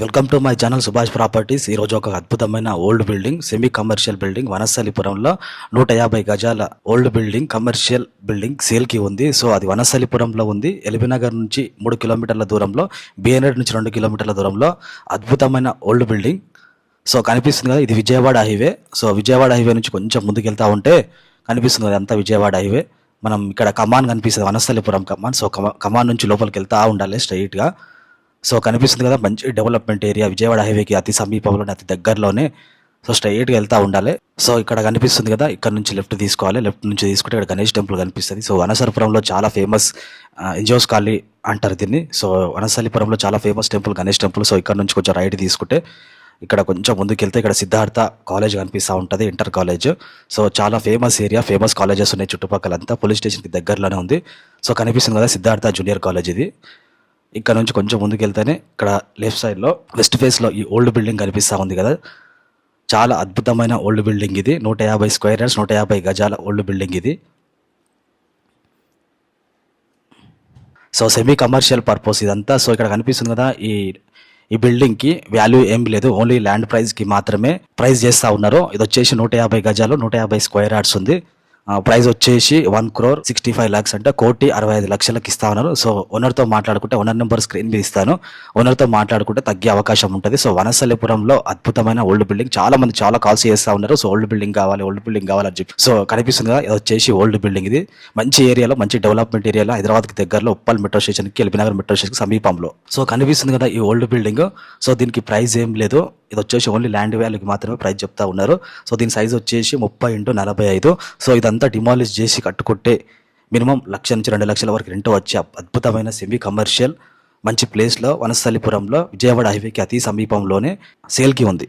Welcome to my channel Subhash properties. ఈ రోజు ఒక అద్భుతమైన old building semi commercial building వనస్థలిపురంలో నూట యాభై గజాల ఓల్డ్ బిల్డింగ్ కమర్షియల్ బిల్డింగ్ సేల్కి ఉంది. సో అది వనస్థలిపురంలో ఉంది. ఎల్బీనగర్ నుంచి మూడు కిలోమీటర్ల దూరంలో బిఎన్ఎడ్ నుంచి రెండు కిలోమీటర్ల దూరంలో అద్భుతమైన ఓల్డ్ బిల్డింగ్. సో కనిపిస్తుంది కదా ఇది Vijayawada highway. So Vijayawada highway నుంచి కొంచెం ముందుకెళ్తా ఉంటే కనిపిస్తుంది కదా అంతా విజయవాడ హైవే. మనం ఇక్కడ కమాన్ కనిపిస్తుంది వనస్థలిపురం కమాన్. సో కమాన్ నుంచి లోపలికి వెళ్తా ఉండాలి స్ట్రైట్గా గా. సో కనిపిస్తుంది కదా మంచి డెవలప్మెంట్ ఏరియా విజయవాడ హైవేకి అతి సమీపంలోనే అతి దగ్గరలోనే. సో స్ట్రైట్గా వెళ్తా ఉండాలి. సో ఇక్కడ కనిపిస్తుంది కదా ఇక్కడ నుంచి లెఫ్ట్ తీసుకోవాలి. లెఫ్ట్ నుంచి తీసుకుంటే ఇక్కడ గణేష్ టెంపుల్ కనిపిస్తుంది. సో వనసరపురంలో చాలా ఫేమస్ ఎంజోస్ కాలనీ అంటారు దీన్ని. సో వనసలిపురంలో చాలా famous temple Ganesh temple so ఇక్కడ నుంచి కొంచెం రైట్ తీసుకుంటే ఇక్కడ కొంచెం ముందుకెళ్తే ఇక్కడ సిద్ధార్థ కాలేజ్ కనిపిస్తూ ఉంటుంది ఇంటర్ కాలేజ్. సో చాలా ఫేమస్ ఏరియా ఫేమస్ కాలేజెస్ ఉన్నాయి చుట్టుపక్కలంతా. పోలీస్ స్టేషన్కి దగ్గరలోనే ఉంది. సో కనిపిస్తుంది కదా సిద్ధార్థ జూనియర్ కాలేజ్ ఇది. ఇక్కడ నుంచి కొంచెం ముందుకెళ్తేనే ఇక్కడ లెఫ్ట్ సైడ్లో వెస్ట్ ఫేస్లో ఈ ఓల్డ్ బిల్డింగ్ కనిపిస్తూ ఉంది కదా. చాలా అద్భుతమైన ఓల్డ్ బిల్డింగ్ ఇది. నూట యాభై స్క్వేర్ యార్డ్స్ నూట యాభై గజాల ఓల్డ్ బిల్డింగ్ ఇది. సో సెమీ కమర్షియల్ పర్పస్ ఇదంతా. సో ఇక్కడ కనిపిస్తుంది కదా ఈ ఈ బిల్డింగ్కి వాల్యూ ఏం లేదు. ఓన్లీ ల్యాండ్ ప్రైస్కి మాత్రమే ప్రైస్ చేస్తూ ఉన్నారు. ఇది వచ్చేసి నూట యాభై గజాలు నూట యాభై స్క్వేర్ యార్డ్స్ ఉంది. ప్రైస్ వచ్చేసి one crore sixty five lakhs అంటే. కోటి అరవై ఐదు లక్షలకు ఇస్తా ఉన్నారు సో ఓనర్తో మాట్లాడుకుంటే ఓనర్ నెంబర్ స్క్రీన్ మీద ఇస్తాను. ఓనర్తో మాట్లాడుకుంటే తగ్గే అవకాశం ఉంటుంది. సో వనసలిపురంలో అద్భుతమైన ఓల్డ్ బిల్డింగ్. చాలా మంది చాలా కాల్స్ చేస్తా ఉన్నారు. సో ఓల్డ్ బిల్డింగ్ కావాలి ఓల్డ్ బిల్డింగ్ కావాలని చెప్పి. సో కనిపిస్తుంది కదా ఇది వచ్చేసి ఓల్డ్ బిల్డింగ్ ఇది. మంచి ఏరియాలో మంచి డెవలప్మెంట్ ఏరియాలో హైదరాబాద్కి దగ్గరలో ఉప్పల్ మెట్రో స్టేషన్కి ఎల్బీనగర్ మెట్రో స్టేషన్కి సమీపంలో. సో కనిపిస్తుంది కదా ఈ ఓల్డ్ బిల్డింగ్. సో దీనికి ప్రైస్ ఏం లేదు. ఇది వచ్చేసి ఓన్లీ ల్యాండ్ వాల్యూకి మాత్రమే ప్రైస్ చెప్తా ఉన్నారు. సో దీని సైజ్ వచ్చేసి ముప్పై ఇంటూ నలభై ఐదు. సో ఇదంతా డిమాలిష్ చేసి కట్టుకుంటే మినిమం లక్ష నుంచి రెండు లక్షల వరకు రెంట్ వచ్చే అద్భుతమైన సెమీ కమర్షియల్ మంచి ప్లేస్లో వనస్థలిపురంలో విజయవాడ హైవేకి అతి సమీపంలోనే సేల్కి ఉంది.